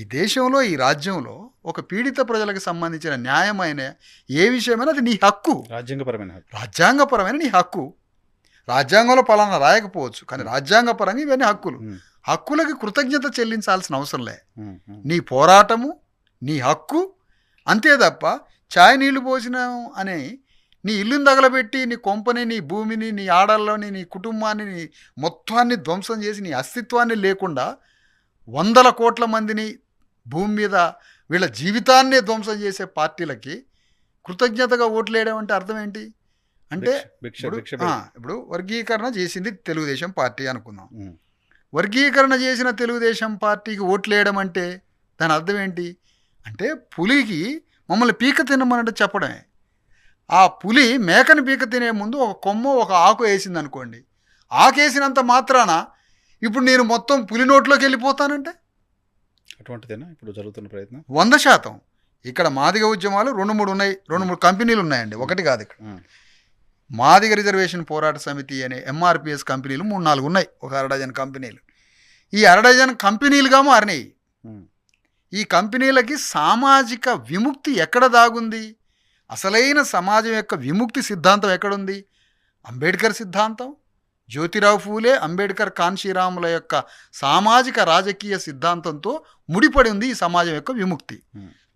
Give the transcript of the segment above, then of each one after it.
ఈ దేశంలో ఈ రాజ్యంలో ఒక పీడిత ప్రజలకు సంబంధించిన న్యాయమైన ఏ విషయమైనా అది నీ హక్కు. రాజ్యాంగపరమైన హక్కు. రాజ్యాంగపరమైన నీ హక్కు. రాజ్యాంగంలో పలానా రాయకపోవచ్చు కానీ రాజ్యాంగపరంగా ఇవన్నీ హక్కులు. హక్కులకి కృతజ్ఞత చెల్లించాల్సిన అవసరం లే. నీ పోరాటము నీ హక్కు అంతే తప్ప ఛాయ్ నీళ్ళు పోసిన అనే నీ ఇల్లుని తగలబెట్టి నీ కొంపని నీ భూమిని నీ ఆడల్లోని నీ కుటుంబాన్ని నీ మొత్తాన్ని ధ్వంసం చేసి నీ అస్తిత్వాన్ని లేకుండా వందల కోట్ల మందిని భూమి మీద వీళ్ళ జీవితాన్నే ధ్వంసం చేసే పార్టీలకి కృతజ్ఞతగా ఓట్లేయడం అంటే అర్థం ఏంటి? అంటే ఇప్పుడు వర్గీకరణ చేసింది తెలుగుదేశం పార్టీ అనుకుందాం. వర్గీకరణ చేసిన తెలుగుదేశం పార్టీకి ఓట్లేయడం అంటే దాని అర్థం ఏంటి? అంటే పులికి మమ్మల్ని పీక తినమన్నట్టు చెప్పడమే. ఆ పులి మేకని పీక తినే ముందు ఒక కొమ్మ ఒక ఆకు వేసింది అనుకోండి ఆకు వేసినంత మాత్రాన ఇప్పుడు నేను మొత్తం పులి నోట్లోకి వెళ్ళిపోతానంటే? అటువంటిదేనా ఇప్పుడు జరుగుతున్న ప్రయత్నం? వంద శాతం. ఇక్కడ మాదిగ ఉద్యమాలు రెండు మూడు ఉన్నాయి రెండు మూడు కంపెనీలు ఉన్నాయండి. ఒకటి కాదు ఇక్కడ. మాదిగ రిజర్వేషన్ పోరాట సమితి అనే ఎంఆర్పిఎస్ కంపెనీలు మూడు నాలుగు ఉన్నాయి ఒక అరడజన్ కంపెనీలు. ఈ అరడజన్ కంపెనీలుగా మారినాయి. ఈ కంపెనీలకి సామాజిక విముక్తి ఎక్కడ దాగుంది? అసలైన సమాజం యొక్క విముక్తి సిద్ధాంతం ఎక్కడుంది? అంబేద్కర్ సిద్ధాంతం? జ్యోతిరావు ఫూలే అంబేద్కర్ కాన్షీరాముల యొక్క సామాజిక రాజకీయ సిద్ధాంతంతో ముడిపడి ఉంది ఈ సమాజం యొక్క విముక్తి.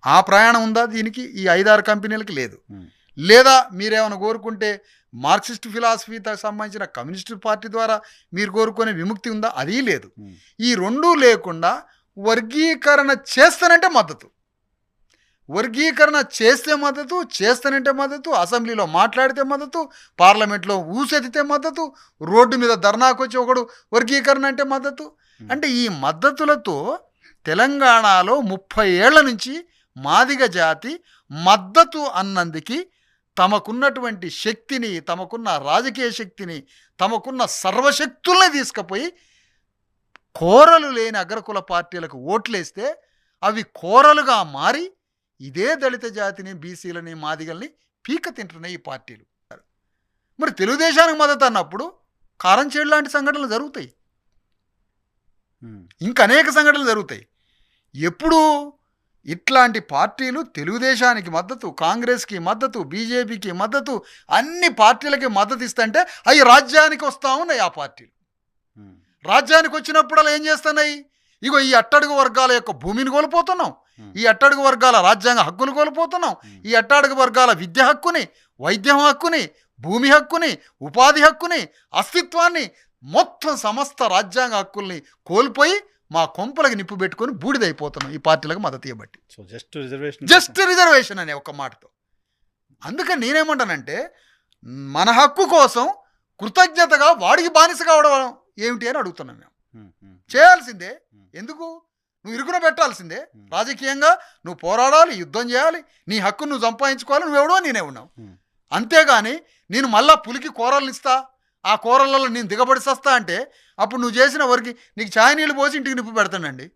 ఆ ప్రయాణం ఉందా దీనికి? ఈ ఐదారు కంపెనీలకి లేదు. లేదా మీరేమైనా కోరుకుంటే మార్క్సిస్ట్ ఫిలాసఫీతో సంబంధించిన కమ్యూనిస్ట్ పార్టీ ద్వారా మీరు కోరుకునే విముక్తి ఉందా? అది లేదు. ఈ రెండూ లేకుండా వర్గీకరణ చేస్తానంటే మద్దతు. వర్గీకరణ చేస్తే మద్దతు చేస్తానంటే మద్దతు అసెంబ్లీలో మాట్లాడితే మద్దతు పార్లమెంట్లో ఊసెత్తితే మద్దతు రోడ్డు మీద ధర్నాకు వచ్చి ఒకడు వర్గీకరణ అంటే మద్దతు. అంటే ఈ మద్దతులతో తెలంగాణలో ముప్పై ఏళ్ళ నుంచి మాదిగ జాతి మద్దతు అన్నందుకి తమకున్నటువంటి శక్తిని తమకున్న రాజకీయ శక్తిని తమకున్న సర్వశక్తుల్ని తీసుకుపోయి కోరలు లేని అగ్రకుల పార్టీలకు ఓట్లేస్తే అవి కోరలుగా మారి ఇదే దళిత జాతిని బీసీలని మాదిగల్ని పీక తింటున్నాయి ఈ పార్టీలు. మరి తెలుగుదేశానికి మద్దతు అన్నప్పుడు కారం చేడు లాంటి సంఘటనలు జరుగుతాయి. ఇంకా అనేక సంఘటనలు జరుగుతాయి. ఎప్పుడు ఇట్లాంటి పార్టీలు తెలుగుదేశానికి మద్దతు కాంగ్రెస్కి మద్దతు బీజేపీకి మద్దతు అన్ని పార్టీలకి మద్దతు ఇస్తుంటే అవి రాజ్యానికి వస్తూ ఉన్నాయి ఆ పార్టీలు. రాజ్యానికి వచ్చినప్పుడల్లా ఏం చేస్తున్నాయి? ఇగో ఈ అట్టడుగు వర్గాల యొక్క భూమిని కోల్పోతున్నాం. ఈ అట్టడుగు వర్గాల రాజ్యాంగ హక్కులు కోల్పోతున్నాం. ఈ అట్టడుగు వర్గాల విద్య హక్కుని వైద్యం హక్కుని భూమి హక్కుని ఉపాధి హక్కుని అస్తిత్వాన్ని మొత్తం సమస్త రాజ్యాంగ హక్కుల్ని కోల్పోయి మా కొంపలకి నిప్పు పెట్టుకొని బూడిదైపోతున్నాం ఈ పార్టీలకు మద్దతు ఇవ్వబట్టి so just reservation. Just reservation అనే ఒక మాటతో. అందుకని నేనేమంటానంటే మన హక్కు కోసం కృతజ్ఞతగా వాడికి బానిస కావడం ఏమిటి అని అడుగుతున్నాం మేము చేయాల్సిందే. ఎందుకు? నువ్వు ఇరుకున పెట్టాల్సిందే. రాజకీయంగా నువ్వు పోరాడాలి యుద్ధం చేయాలి నీ హక్కు నువ్వు సంపాదించుకోవాలి నువ్వెవడో నేనే ఉన్నావు. అంతేగాని నేను మళ్ళా పులికి కూరలు ఇస్తా ఆ కూరలలో నేను దిగబడి సస్తా అంటే అప్పుడు నువ్వు చేసిన వరకు నీకు ఛాయ్ నీళ్ళు పోసి ఇంటికి నిప్పు పెడతానండి.